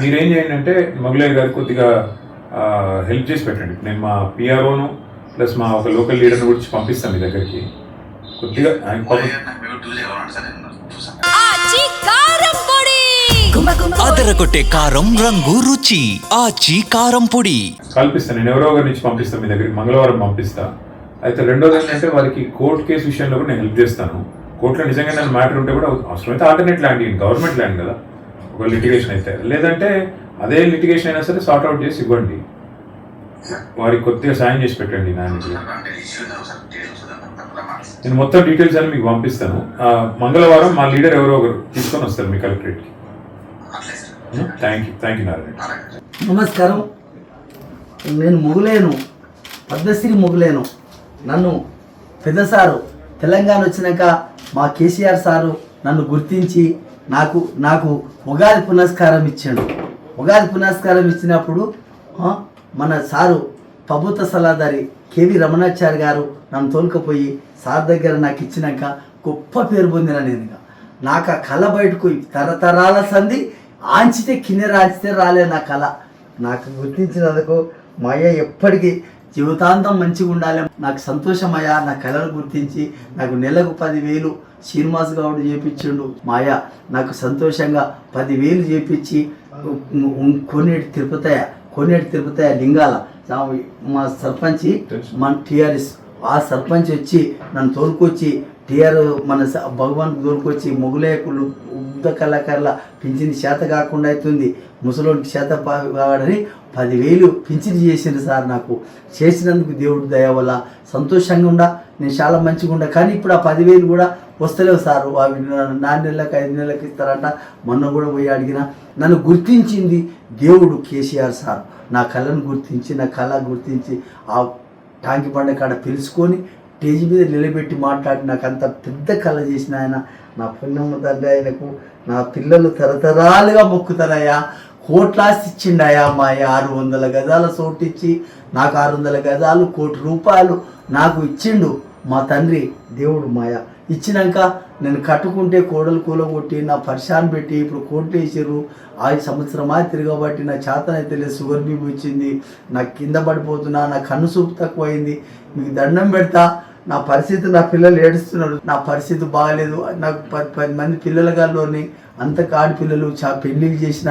మీరేం చేయండి అంటే మొగలయ్య గారు కొద్దిగా హెల్ప్ చేసి పెట్టండి. నేను మా పిఆర్ఓను ప్లస్ మా ఒక లోకల్ లీడర్ని ఇచ్చి పంపిస్తాను మీ దగ్గరికి. కొద్దిగా కారం పొడి! అదరగొట్టే కారం రంగు రుచి. ఆచి కారం పొడి. కల్పిస్తాను. నేను ఎవరో ఒకరి నుంచి పంపిస్తాను మీ దగ్గరికి. మంగళవారం పంపిస్తా. అయితే రెండోది ఏంటంటే వాళ్ళకి కోర్ట్ కేసు విషయంలో కూడా నేను హెల్ప్ చేస్తాను. కోర్టులో నిజంగా నేను మ్యాటర్ ఉంటే కూడా అవసరమైతే ఆల్టర్నేట్ ల్యాండ్ గవర్నమెంట్ ల్యాండ్ కదా. ఒక లిటిగేషన్ అయితే. లేదంటే అదే లిటిగేషన్ అయినా సరే సార్ట్ అవుట్ చేసి ఇవ్వండి. వారికి కొద్దిగా సాయం చేసి పెట్టండి నాన్నకి నేను మొత్తం డీటెయిల్స్ అని మీకు పంపిస్తాను. మంగళవారం మా లీడర్ ఎవరో ఒకరు తీసుకొని వస్తారు మీ కలెక్టరేట్కి thank you thank you Narayana. నమస్కారం. నేను మొగులేను. పద్మశ్రీ మొగులేను. నన్ను పెద్ద సారు తెలంగాణ వచ్చినాక మా కేసీఆర్ సారు నన్ను గుర్తించి నాకు నాకు ఉగాది పునస్కారం ఇచ్చాడు. ఉగాది పునస్కారం ఇచ్చినప్పుడు మన సారు ప్రభుత్వ సలహాదారి కేవి రమణాచారి గారు నన్ను తోలుకపోయి సార్ దగ్గర నాకు ఇచ్చినాక గొప్ప పేరు పొందిన నేను నాకు ఆ కళ బయటకు తరతరాల సంధి ఆంచితే కింద రాంచితే రాలే నా కళ. నాకు గుర్తించినందుకు మా అయ్య ఎప్పటికీ జీవితాంతం మంచిగా ఉండాలి. నాకు సంతోషమయ్యా. నా కళను గుర్తించి నాకు నెలకు పదివేలు శ్రీనివాస్ గౌడ్ చేపించిండు. మా అయ్య నాకు సంతోషంగా పదివేలు చేపించి కొన్నేటి తిరుపతయ్య కొన్నేటి తిరుపతయ్య లింగాల. మా సర్పంచి మన టిఆర్ఎస్ ఆ సర్పంచ్ వచ్చి నన్ను తోలుకొచ్చి టిఆర్ మన భగవాన్కి తోలుకొచ్చి మొగులేకులు ఉద్ద కళాకారుల పింఛని చేత కాకుండా అవుతుంది ముసలోడికి చేత కావాలని పదివేలు పింఛని చేసింది సార్ నాకు. చేసినందుకు దేవుడు దయ వల్ల సంతోషంగా ఉండా నేను చాలా మంచిగా ఉండా. కానీ ఇప్పుడు ఆ పదివేలు కూడా వస్తలేవు సార్. అవి నాలుగు నెలలకు ఐదు నెలలకు ఇస్తారంట. మొన్న కూడా పోయి అడిగిన నన్ను గుర్తించింది దేవుడు కేసీఆర్ సార్. నా కళను గుర్తించి నా కళ గుర్తించి ఆ టాంకి బండ కాడ తెలుసుకొని స్టేజ్ మీద నిలబెట్టి మాట్లాడి నాకు అంత పెద్ద కళ చేసిన ఆయన. నా పుణ్యమ్మ తండ్రి ఆయనకు. నా పిల్లలు తరతరాలుగా మొక్కుతారయ్యా. కోట్లాస్తి ఇచ్చిండయా మా ఆరు వందల గజాల ఇచ్చి నాకు ఆరు వందల గజాలు కోటి రూపాయలు నాకు ఇచ్చిండు మా తండ్రి దేవుడు మాయ. ఇచ్చినాక నేను కట్టుకుంటే కోడలు కూలగొట్టి నా పరిశాన్ పెట్టి ఇప్పుడు కోట్లు వేసారు ఆ సంవత్సరమా తిరగబట్టి నా చేతనైతే లేదు షుగర్ బీపీ వచ్చింది నాకు కింద పడిపోతున్నా నా కన్ను చూపు తక్కువైంది మీకు దండం పెడతా. నా పరిస్థితి నా పిల్లలు ఏడుస్తున్నారు. నా పరిస్థితి బాగాలేదు. నాకు పది పది మంది పిల్లల గాల్లోని అంత కాడి పిల్లలు చా పెళ్ళిళ్ళు చేసిన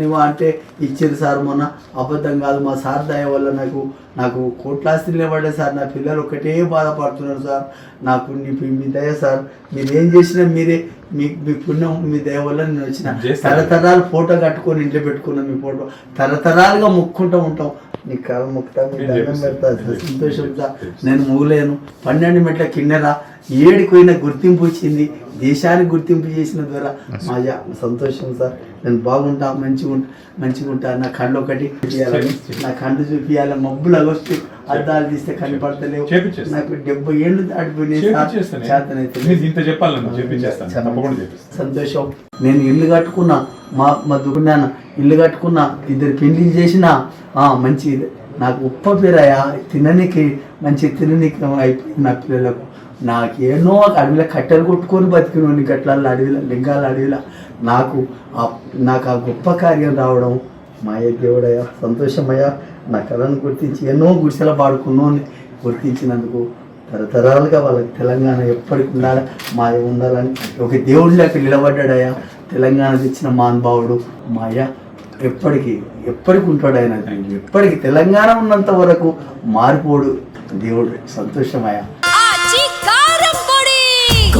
ఇవ్వాలని అంటే ఇచ్చారు సార్ మొన్న అబద్ధం కాదు మా సార్ దయ వల్ల నాకు నాకు కోట్లాస్తి నిలబడే సార్. నా పిల్లలు ఒకటే బాధపడుతున్నారు సార్. నాకు నీ మీ దయ సార్. మీరు ఏం చేసినా మీరే మీ మీ పుణ్యం మీ దయ వల్ల నేను వచ్చిన. తరతరాలు ఫోటో కట్టుకొని ఇంట్లో పెట్టుకున్నాం మీ ఫోటో. తరతరాలుగా మొక్కుంటూ ఉంటాం. నీ కాలు మొక్కుతా మీ దండం. పెడతా నేను సంతోషం సార్. చేపిస్తాను. నేను మూలేను. పన్నెండు మెట్ల కిన్నెరా ఏడికి పోయిన గుర్తింపు వచ్చింది. దేశానికి గుర్తింపు చేసిన ద్వారా మా సంతోషం సార్. నేను బాగుంటా మంచిగా ఉంటా మంచిగా ఉంటా నా కళ్ళు ఒకటి చూపియాలని నా కళ్ళు చూపియాలి మబ్బులు అగొస్తే అద్దాలు తీస్తే కనపడతలేవు. నాకు డెబ్బై ఏళ్ళు దాటిపోయినాయి సంతోషం. నేను ఇల్లు కట్టుకున్నా మా మా దుకున్నాను. ఇల్లు కట్టుకున్నా ఇద్దరు పెళ్ళిళ్ళు చేసిన మంచి నాకు ఉప్ప పేరయ్యా తిననీకి మంచి తిననీకి అయిపోయింది నా పిల్లలకు. నాకేనో అడవిలో కట్టెలు కొట్టుకొని బతికినోని గట్లల్లో అడవిలో లింగాల అడవిలో. నాకు ఆ నాకు ఆ గొప్ప కార్యం రావడం మాయ దేవుడయ్యా సంతోషమయ్యా నా కళను గుర్తించి ఎన్నో గుడిసెల పాడుకున్నోని గుర్తించినందుకు తరతరాలుగా వాళ్ళకి తెలంగాణ ఎప్పటికి ఉండాలి మాయ ఉండాలని ఒక దేవుడిలోకి నిలబడ్డాడయ్యా. తెలంగాణ తెచ్చిన మహానుభావుడు మాయ ఎప్పటికీ ఎప్పటికి ఉంటాడు ఆయన. ఎప్పటికి తెలంగాణ ఉన్నంత వరకు మారిపోడు దేవుడు. సంతోషమయ్యా.